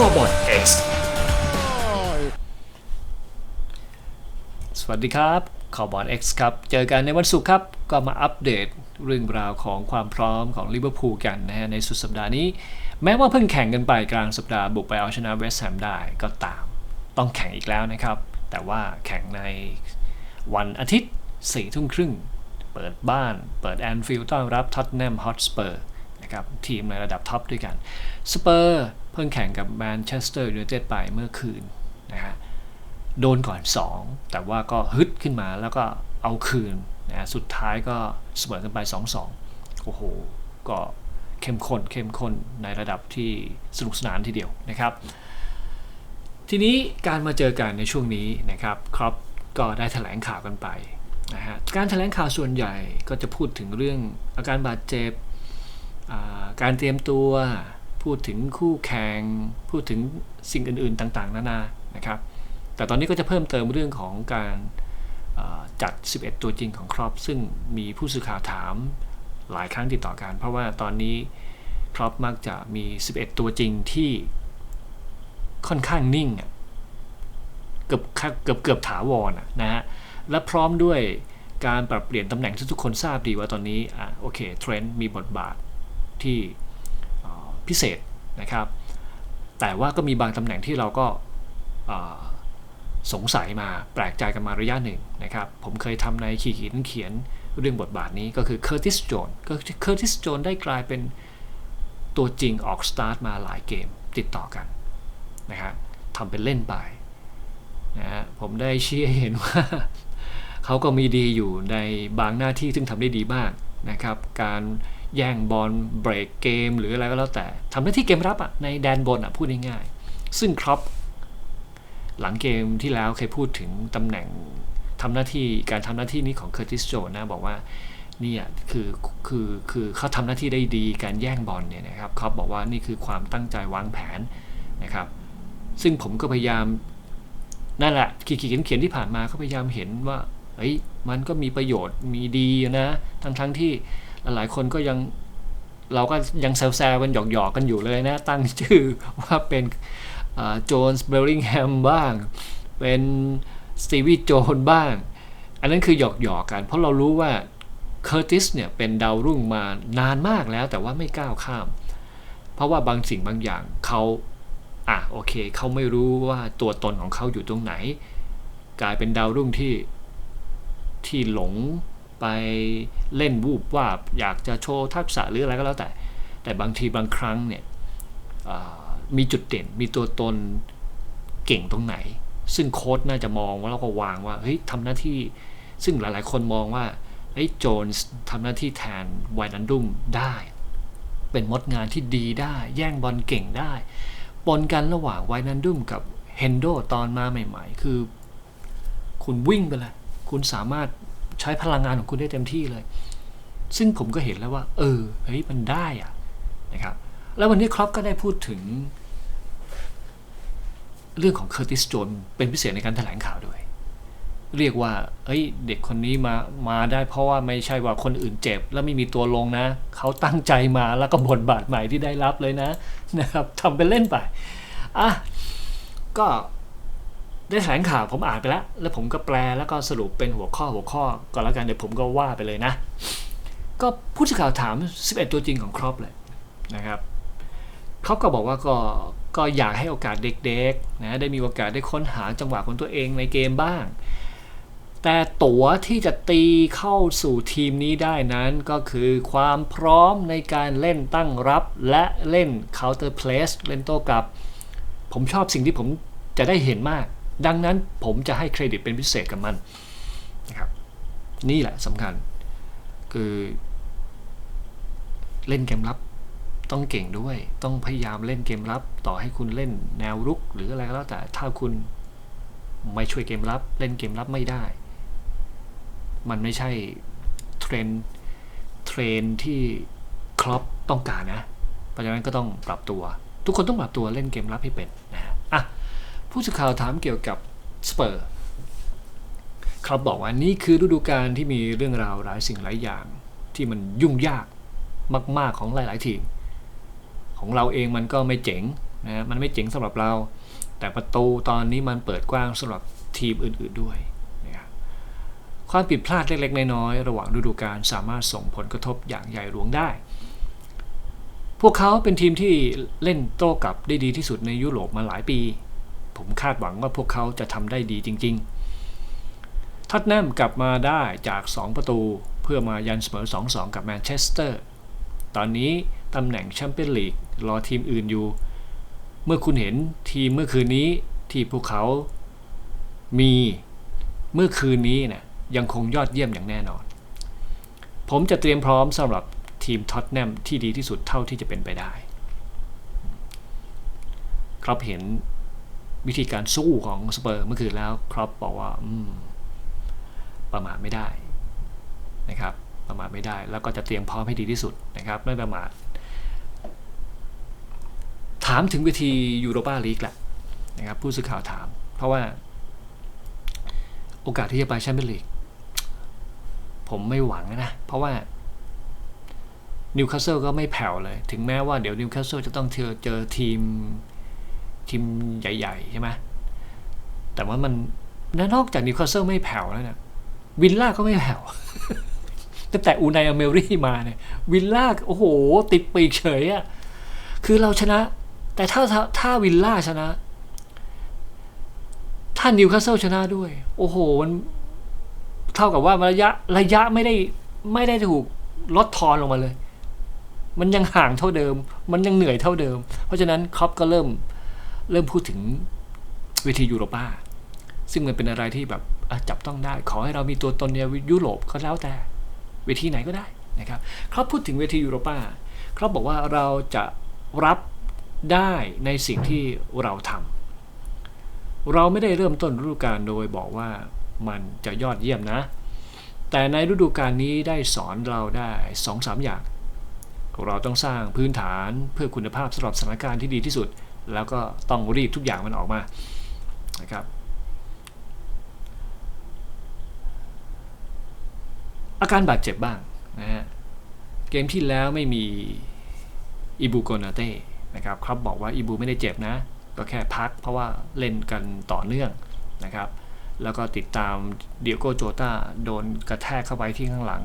ข้อบอล X สวัสดีครับข่าวบอล X ครับ เจอกันในวันศุกร์ครับ ก็มาอัปเดตเรื่องราวของความพร้อมของลิเวอร์พูลกันนะฮะในสุดสัปดาห์นี้ แม้ว่าเพิ่งแข่งกันไปกลางสัปดาห์บุกไปเอาชนะเวสต์แฮมได้ก็ตาม ต้องแข่งอีกแล้วนะครับ แต่ว่าแข่งในวันอาทิตย์4ทุ่มครึ่งเปิดบ้านเปิดแอนฟิลด์ต้อนรับท็อตแนมฮอตสเปอร์ นะครับทีมในระดับท็อปด้วยกันสเปอร์เพิ่งแข่งกับแมนเชสเตอร์ยูไนเต็ดไปเมื่อคืนนะฮะโดนก่อน 2 แต่ว่าก็ฮึดขึ้นมาแล้วก็เอาคืนนะสุดท้ายก็เสมอกันไป 2-2 โอ้โห ก็เข้มข้นเข้มข้นในระดับที่สนุกสนานทีเดียวนะครับ ทีนี้การมาเจอกันในช่วงนี้นะครับครับก็ได้แถลงข่าวกันไปนะฮะการแถลงข่าวส่วนใหญ่ก็จะพูดถึงเรื่องอาการบาดเจ็บ การเตรียมตัว พูดถึงคู่แข่ง พูดถึงสิ่งอื่นๆต่าง ๆ นานานะครับ แต่ตอนนี้ก็จะเพิ่มเติมเรื่องของการจัด 11 ตัวจริงของครอปซึ่งมีผู้สื่อข่าวถามหลายครั้งติดต่อกัน เพราะว่าตอนนี้ครอปมักจะมี 11 ตัวจริงที่ค่อนข้างนิ่งเกือบเกือบเกือบถาวรนะฮะและพร้อมด้วยการปรับเปลี่ยนตำแหน่งที่ทุกคนทราบดีว่าตอนนี้อะโอเคเทรนด์มีบทบาท ที่พิเศษนะครับ แต่ว่าก็มีบางตำแหน่งที่เราก็สงสัยมาแปลกใจกันมาระยะหนึ่งนะครับ ผมเคยทำในขีดหินเขียนเรื่องบทบาทนี้ก็คือเคอร์ติสโจนก็เคอร์ติสโจนได้กลายเป็นตัวจริงออกสตาร์ทมาหลายเกมติดต่อกันนะฮะทำเป็นเล่นไปนะฮะผมได้ชี้ให้เห็นว่า เขาก็มีดีอยู่ในบางหน้าที่ซึ่งทำได้ดีมากนะครับ การ แย่งบอลเบรกเกม หรืออะไรก็แล้วแต่ทำหน้าที่เกมรับอะในแดนบนอะพูดง่ายๆซึ่งครอปหลังเกมที่แล้วเคยพูดถึงตำแหน่งทำหน้าที่การทำหน้าที่นี้ของเคอร์ติสโจนะบอกว่าเนี่ยคือคือคือเขาทำหน้าที่ได้ดีการแย่งบอลเนี่ยนะครับเขาบอกว่านี่คือความตั้งใจวางแผนนะครับ ซึ่งผมก็พยายามนั่นแหละขีดเขียนเขียนที่ผ่านมาก็พยายามเห็นว่าเฮ้ยมันก็มีประโยชน์มีดีนะทั้งทั้งที่ หลายคนก็ยังเราก็ยังแซวๆกันหยอกๆกันอยู่เลยนะ ตั้งชื่อว่าเป็นโจนส์เบลลิงแฮมบ้าง เป็นสตีวีโจนบ้าง อันนั้นคือหยอกหยอกกัน เพราะเรารู้ว่าเคอร์ติสเนี่ยเป็นดาวรุ่งมานานมากแล้วแต่ว่าไม่ก้าวข้าม เพราะว่าบางสิ่งบางอย่างเขาอะโอเคเขาไม่รู้ว่าตัวตนของเขาอยู่ตรงไหน กลายเป็นดาวรุ่งที่ที่หลง ไปเล่นวูบว่าอยากจะโชว์ทักษะหรืออะไรก็แล้วแต่ แต่บางทีบางครั้งเนี่ยมีจุดเด่นมีตัวตนเก่งตรงไหน ซึ่งโค้ดน่าจะมองว่าแล้วก็วางว่าเฮ้ยทำหน้าที่ซึ่งหลายๆ คนมองว่าเฮ้ยโจนส์ทำหน้าที่แทนไวนันดุมได้ เป็นมดงานที่ดีได้ แย่งบอลเก่งได้ปนกันระหว่างไวนันดุมกับเฮนโดตอนมาใหม่ ๆ คือ คุณวิ่งไปเลยคุณสามารถ ใช้พลังงานของคุณได้เต็มที่เลย ซึ่งผมก็เห็นแล้วว่า เออเฮ้ยมันได้อะนะครับ แล้ววันนี้ครอปก็ได้พูดถึง เรื่องของเคอร์ติสโจนเป็นพิเศษในการแถลงข่าวด้วย เรียกว่าเฮ้ยเด็กคนนี้มามาได้เพราะว่าไม่ใช่ว่าคนอื่นเจ็บ แล้วไม่มีตัวลงนะเขาตั้งใจมาแล้วก็บทบาทใหม่ที่ได้รับเลยนะนะครับทำเป็นเล่นไปอะก็ ได้แถลงข่าวผมอ่านไปแล้ว แล้วผมก็แปลแล้วก็สรุปเป็นหัวข้อหัวข้อก่อนแล้วกันเดี๋ยวผมก็ว่าไปเลยนะ ก็ผู้สื่อข่าวถาม 11 ตัวจริงของครอปเลยนะครับเขาก็บอกว่าก็ก็อยากให้โอกาสเด็กๆนะได้มีโอกาสได้ค้นหาจังหวะของตัวเองในเกมบ้าง แต่ตั๋วที่จะตีเข้าสู่ทีมนี้ได้นั้นก็คือความพร้อมในการเล่นตั้งรับและเล่น counter place เล่นโต้กลับ ผมชอบสิ่งที่ผมจะได้เห็นมาก ดังนั้นผมจะให้เครดิตเป็นพิเศษกับมันนะครับนี่แหละสำคัญ คือเล่นเกมรับต้องเก่งด้วย ต้องพยายามเล่นเกมรับ ต่อให้คุณเล่นแนวรุก หรืออะไรก็แล้วแต่ถ้าคุณไม่ช่วยเกมรับ เล่นเกมรับไม่ได้ มันไม่ใช่เทรนเทรนที่ครอปต้องการนะ เพราะฉะนั้นก็ต้องปรับตัว ทุกคนต้องปรับตัวเล่นเกมรับให้เป็นนะฮะอะ ผู้สื่อข่าวถามเกี่ยวกับสเปอร์ครับบอกว่านี่คือฤดูกาลที่มีเรื่องราวหลายสิ่งหลายอย่าง ที่มันยุ่งยากมาก ๆของหลาย ๆ ทีมของเราเองมันก็ไม่เจ๋งนะมันไม่เจ๋งสำหรับเรา แต่ประตูตอนนี้มันเปิดกว้างสำหรับทีมอื่น ๆด้วยนะคความผิดพลาดเล็ก ๆ น้อย ๆ ระหว่างฤดูกาลสามารถส่งผลกระทบอย่างใหญ่หลวงได้ พวกเขาเป็นทีมที่เล่นโต้กลับได้ดีที่สุดในยุโรปมาหลายปี ผมคาดหวังว่าพวกเขาจะทำได้ดีจริง ๆทัตแนมกลับมาได้จาก 2 ประตูเพื่อมายันเสมอ 2-2 กับแมนเชสเตอร์ ตอนนี้ตำแหน่งแชมเปี้ยนลีกรอทีมอื่นอยู่ เมื่อคุณเห็นทีมเมื่อคืนนี้ที่พวกเขามีเมื่อคืนนี้เนี่ยยังคงยอดเยี่ยมอย่างแน่นอน ผมจะเตรียมพร้อมสำหรับทีมท็อตแนมที่ดีที่สุดเท่าที่จะเป็นไปได้ ครับเห็น วิธีการสู้ของสเปอร์เมื่อคืนแล้วครับบอกว่าประมาทไม่ได้นะครับ ประมาทไม่ได้ แล้วก็จะเตรียมพร้อมให้ดีที่สุดนะครับไม่ประมาทถามถึงวิธียูโรปาลีกแหละนะครับผู้สื่อข่าวถาม เพราะว่า โอกาสที่จะไปแชมเปี้ยนลีกผมไม่หวังนะ เพราะว่านิวคาสเซิลก็ไม่แผ่วเลย ถึงแม้ว่าเดี๋ยวนิวคาสเซิลจะต้องเจอเจอทีม ทีมใหญ่ ๆ ใช่ไหมแต่ว่ามันนอกจากนิวคาสเซิลไม่แผ่วแล้วเนี่ยวิลล่าก็ไม่แผ่วตั้งแต่อูนายอเมรี่มาเนี่ยวิลล่าโอ้โห ติดปีกเฉยอะคือเราชนะ แต่ถ้าถ้าวิลล่าชนะ ถ้านิวคาสเซิลชนะด้วย โอ้โหมันเท่ากับว่าระยะระยะไม่ได้ไม่ได้ถูกลดทอนลงมาเลย มันยังห่างเท่าเดิม มันยังเหนื่อยเท่าเดิม เพราะฉะนั้นครอปก็เริ่ม เริ่มพูดถึงเวทียูโรปาซึ่งมันเป็นอะไรที่แบบจับต้องได้ ขอให้เรามีตัวตนในยุโรปก็แล้วแต่เวทีไหนก็ได้นะครับเขาพูดถึงเวทียูโรปาเขาบอกว่าเราจะรับได้ในสิ่งที่เราทำเราไม่ได้เริ่มต้นฤดูกาลโดยบอกว่ามันจะยอดเยี่ยมนะ แต่ในฤดูกาลนี้ได้สอนเราได้สองสามอย่าง เราต้องสร้างพื้นฐานเพื่อคุณภาพสำหรับสถานการณ์ที่ดีที่สุด แล้วก็ต้องรีบทุกอย่างมันออกมานะครับอาการบาดเจ็บบ้างนะฮะเกมที่แล้วไม่มีอิบูโกนาเต้นะครับครับบอกว่าอิบูไม่ได้เจ็บนะ ก็แค่พักเพราะว่าเล่นกันต่อเนื่องนะครับ แล้วก็ติดตามเดียโกโจตาโดนกระแทกเข้าไปที่ข้างหลัง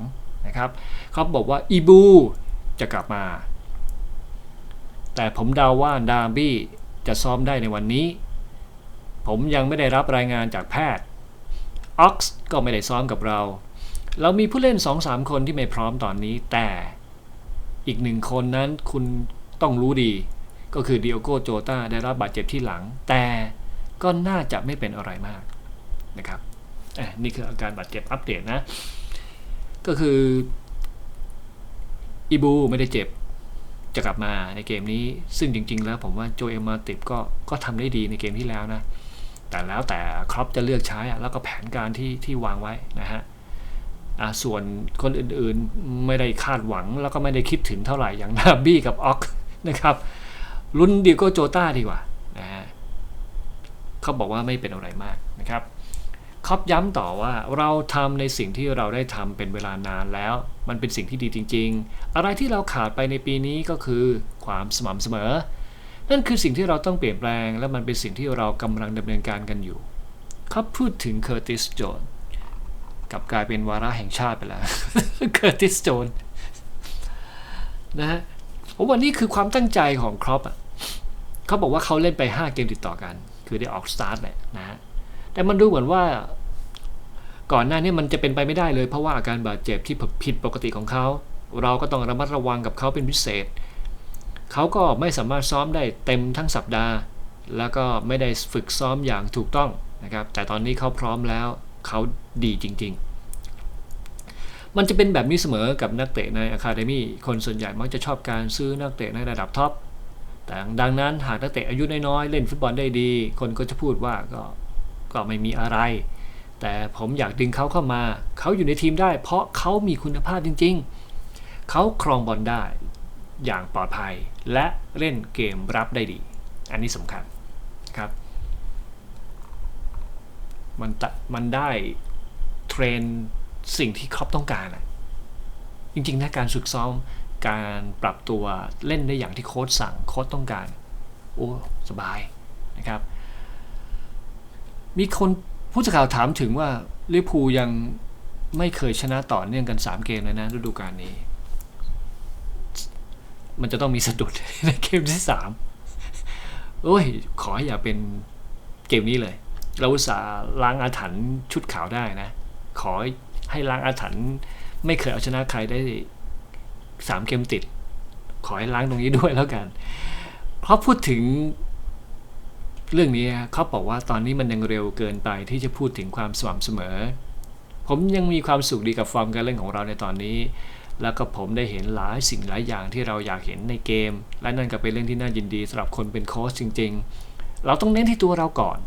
นะครับ เขาบอกว่าอิบูจะกลับมา แต่ผมเดาว่าดาร์บี้จะซ้อมได้ในวันนี้ ผมยังไม่ได้รับรายงานจากแพทย์ออกซ์ก็ไม่ได้ซ้อมกับเรา เรามีผู้เล่น 2-3 คนที่ไม่พร้อมตอนนี้ แต่อีกหนึ่งคนนั้นคุณต้องรู้ดี ก็คือเดียโกโจตาได้รับบาดเจ็บที่หลัง แต่ก็น่าจะไม่เป็นอะไรมากนะครับนี่คืออาการบาดเจ็บอัปเดตนะ ก็คือ อีบูไม่ได้เจ็บ จะกลับมาในเกมนี้ ซึ่งจริง ๆ แล้วผมว่าโจเอลมาติบก็ก็ทำได้ดีในเกมที่แล้วนะ แต่แล้วแต่ครอปจะเลือกใช้แล้วก็แผนการที่ที่วางไว้นะฮะส่วนคนอื่นๆไม่ได้คาดหวังแล้วก็ไม่ได้คิดถึงเท่าไหร่อย่างนาบี้กับออกนะครับลุ้นดีโกโจต้าดีกว่านะฮะเขาบอกว่าไม่เป็นอะไรมากนะครับ ครอบย้ำต่อว่าเราทำในสิ่งที่เราได้ทำเป็นเวลานานแล้ว มันเป็นสิ่งที่ดีจริง ๆ อะไรที่เราขาดไปในปีนี้ก็คือความสม่ำเสมอ นั่นคือสิ่งที่เราต้องเปลี่ยนแปลง และมันเป็นสิ่งที่เรากำลังดำเนินการกันอยู่เขาพูดถึงเคอร์ติสโจนกับกลายเป็นวาระแห่งชาติไปแล้วเกิร์ติสโจนนะฮะผมว่านี่คือความตั้งใจของครอปอะเขาบอกว่าเขาเล่นไป 5 เกมติดต่อกัน คือได้ออกสตาร์ทแหละนะฮะ แต่มันดูเหมือนว่า ก่อนหน้านี้มันจะเป็นไปไม่ได้เลย เพราะว่าอาการบาดเจ็บที่ผิดปกติของเขา เราก็ต้องระมัดระวังกับเขาเป็นพิเศษ เขาก็ไม่สามารถซ้อมได้เต็มทั้งสัปดาห์ แล้วก็ไม่ได้ฝึกซ้อมอย่างถูกต้องนะครับ แต่ตอนนี้เขาพร้อมแล้ว เขาดีจริง ๆมันจะเป็นแบบนี้เสมอกับนักเตะในอะคาเดมี่คนส่วนใหญ่มักจะชอบการซื้อนักเตะในระดับท็อป แต่ดังนั้นหากนักเตะอายุน้อยๆ เล่นฟุตบอลได้ดี คนก็จะพูดว่าก็ ก็ไม่มีอะไร แต่ผมอยากดึงเขาเข้ามา เขาอยู่ในทีมได้ เพราะเขามีคุณภาพจริง ๆ เขาครองบอลได้อย่างปลอดภัย และเล่นเกมรับได้ดี อันนี้สำคัญครับ มันมันได้เทรนสิ่งที่ครอปต้องการอะจริงๆนะการฝึกซ้อมการปรับตัวเล่นได้อย่างที่โค้ชสั่งโค้ชต้องการ โอ้ สบายนะครับ มีคนผู้สื่อข่าวถามถึงว่าลิเวอร์พูลยังไม่เคยชนะต่อเนื่องกัน 3 เกมเลยนะฤดูกาลนี้ มันจะต้องมีสะดุดในเกมที่ 3 โอ้ย ขอให้อย่าเป็นเกมนี้เลย เราอุตส่าห์ล้างอาถรรพ์ชุดขาวได้นะ ขอให้ล้างอาถรรพ์ไม่เคยเอาชนะใครได้ 3 เกมติด ขอให้ล้างตรงนี้ด้วยแล้วกันเพราะพูดถึง เรื่องนี้เขาบอกว่าตอนนี้มันยังเร็วเกินไปที่จะพูดถึงความสม่ำเสมอ ผมยังมีความสุขดีกับฟอร์มการเล่นของเราในตอนนี้ แล้วก็ผมได้เห็นหลายสิ่งหลายอย่างที่เราอยากเห็นในเกม และนั่นก็เป็นเรื่องที่น่ายินดีสำหรับคนเป็นโค้ชจริง ๆ เราต้องเน้นที่ตัวเราก่อน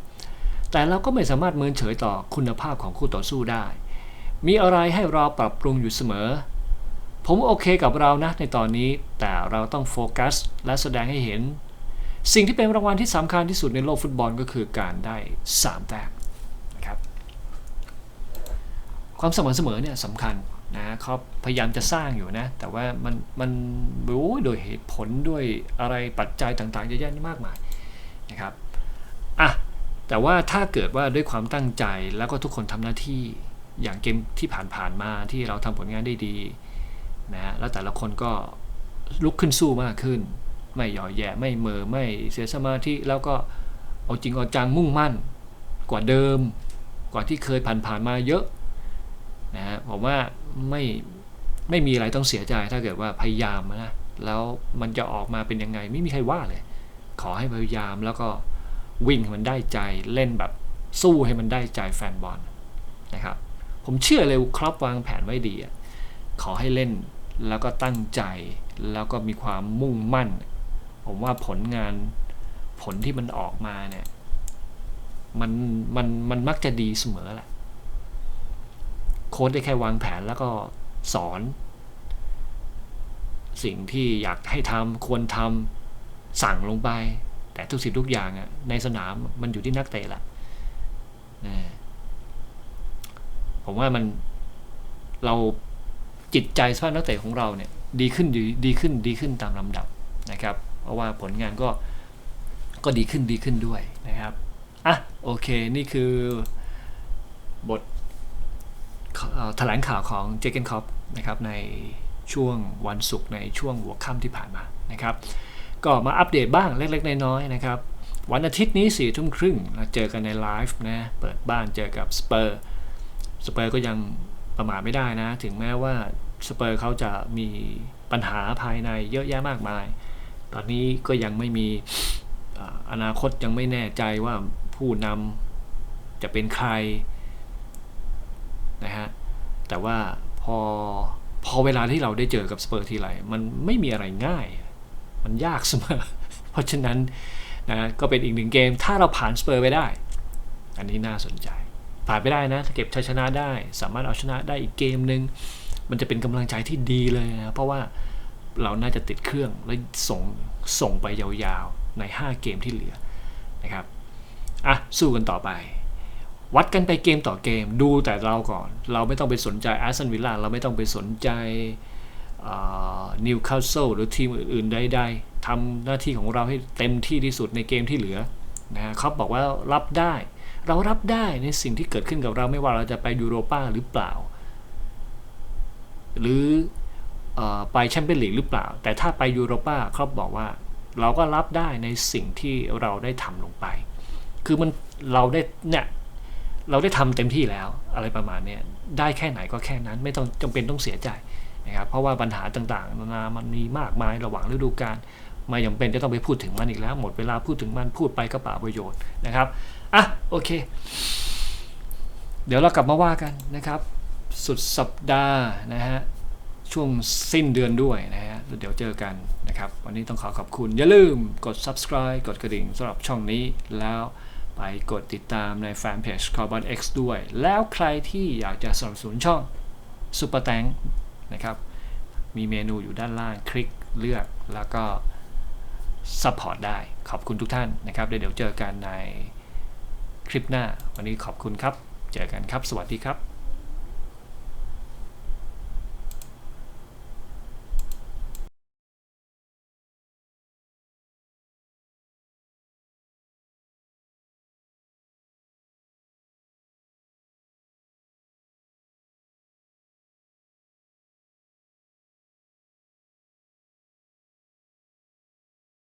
แต่เราก็ไม่สามารถเมินเฉยต่อคุณภาพของคู่ต่อสู้ได้ มีอะไรให้เราปรับปรุงอยู่เสมอ ผมโอเคกับเรานะในตอนนี้ แต่เราต้องโฟกัส และแสดงให้เห็น สิ่งที่เป็นรางวัลที่สำคัญที่สุดในโลกฟุตบอลก็คือการได้ 3 แต้มนะครับ ความเสม่ำเสมอเนี่ยสำคัญนะเขาพยายามจะสร้างอยู่นะ แต่ว่ามันมันโอ้โดยเหตุผลด้วยอะไรปัจจัยต่างๆเยอะแยะมากมายนะครับอะแต่ว่าถ้าเกิดว่าด้วยความตั้งใจแล้วก็ทุกคนทำหน้าที่อย่างเกมที่ผ่านๆมาที่เราทำผลงานได้ดีนะแล้วแต่ละคนก็ลุกขึ้นสู้มากขึ้น ไม่หย่อแย่ไม่เมอไม่เสียสมาธิแล้วก็เอาจริงเอาจังมุ่งมั่น กว่าเดิม กว่าที่เคยผ่านๆมาเยอะนะฮะผมว่าไม่ไม่มีอะไรต้องเสียใจถ้าเกิดว่าพยายามนะแล้วมันจะออกมาเป็นยังไงไม่มีใครว่าเลย ขอให้พยายามแล้วก็วิ่งให้มันได้ใจเล่นแบบสู้ให้มันได้ใจแฟนบอลนะครับผมเชื่อเลยครับวางแผนไว้ดีขอให้เล่นแล้วก็ตั้งใจแล้วก็มีความมุ่งมั่น ผมว่าผลงานผลที่มันออกมาเนี่ย มันมันมันมักจะดีเสมอแหละโค้ดได้แค่วางแผนแล้วก็สอน สิ่งที่อยากให้ทำควรทำสั่งลงไป แต่ทุกสิ่งทุกอย่างอะในสนามมันอยู่ที่นักเตะละนะผมว่ามันเราจิตใจสภาพนักเตะของเราเนี่ย ดีขึ้นดีดีขึ้นดีขึ้นตามลำดับนะครับ เพราะว่าผลงานก็ก็ดีขึ้นดีขึ้นด้วยนะครับอะโอเคนี่คือบทแถลงข่าวของเจเกนคอปนะครับในช่วงวันศุกร์ในช่วงหัวค่ำที่ผ่านมานะครับ ก็มาอัปเดตบ้างเล็กๆ น้อยๆนะครับ วันอาทิตย์นี้สี่ทุ่มครึ่งเราเจอกันในไลฟ์นะเปิดบ้านเจอกับสเปอร์สเปอร์ก็ยังประมาทไม่ได้นะ ถึงแม้ว่าสเปอร์เขาจะมีปัญหาภายในเยอะแยะมากมาย ตอนนี้ก็ยังไม่มีอนาคตยังไม่แน่ใจว่าผู้นำจะเป็นใครนะฮะแต่ว่าพอพอเวลาที่เราได้เจอกับสเปอร์ทีไรมันไม่มีอะไรง่าย มันยากเสมอ เพราะฉะนั้นนะก็เป็นอีกหนึ่งเกม ถ้าเราผ่านสเปอร์ไปได้ อันนี้น่าสนใจ ผ่านไปได้นะถ้าเก็บชัยชนะได้ สามารถเอาชนะได้อีกเกมหนึ่งมันจะเป็นกำลังใจที่ดีเลยนะเพราะว่า เราน่าจะติดเครื่องและส่งส่งไปยาวๆใน 5 เกมที่เหลือนะครับอะสู้กันต่อไป วัดกันไปเกมต่อเกมดูแต่เราก่อน เราไม่ต้องไปสนใจแอสตันวิลล่าเราไม่ต้องไปสนใจนิวคาสเซิลหรือทีมอื่นๆใดๆทำหน้าที่ของเราให้เต็มที่ที่สุดในเกมที่เหลือนะเขาบอกว่ารับได้ เรารับได้ในสิ่งที่เกิดขึ้นกับเราไม่ว่าเราจะไปยูโรป้าหรือเปล่า หรือ ไปแชมเปี้ยนลีกหรือเปล่า แต่ถ้าไปยูโรป้าเขาบอกว่า เราก็รับได้ในสิ่งที่เราได้ทำลงไป คือมันเราได้เนี่ยเราได้ทำเต็มที่แล้วอะไรประมาณนี้ได้แค่ไหนก็แค่นั้นไม่ต้องจำเป็นต้องเสียใจนะครับเพราะว่าปัญหาต่างๆนานามันมีมากมายระหว่างฤดูกาลไม่จำเป็นจะต้องไปพูดถึงมันอีกแล้ว หมดเวลาพูดถึงมันพูดไปก็เปล่าประโยชน์นะครับอะโอเค เดี๋ยวเรากลับมาว่ากันนะครับ สุดสัปดาห์นะฮะ ช่วงสิ้นเดือนด้วยนะฮะเดี๋ยวเจอกันนะครับ วันนี้ต้องขอขอบคุณ อย่าลืมกด subscribe กดกระดิ่งสำหรับช่องนี้แล้วไปกดติดตามในแฟนเพจ Carbon X ด้วย แล้วใครที่อยากจะสนับสนุนช่อง Super t a n k นะครับมีเมนูอยู่ด้านล่างคลิกเลือกแล้วก็ Support ได้ขอบคุณทุกท่านนะครับ เดี๋ยวเจอกันในคลิปหน้า วันนี้ขอบคุณครับ เจอกันครับ สวัสดีครับ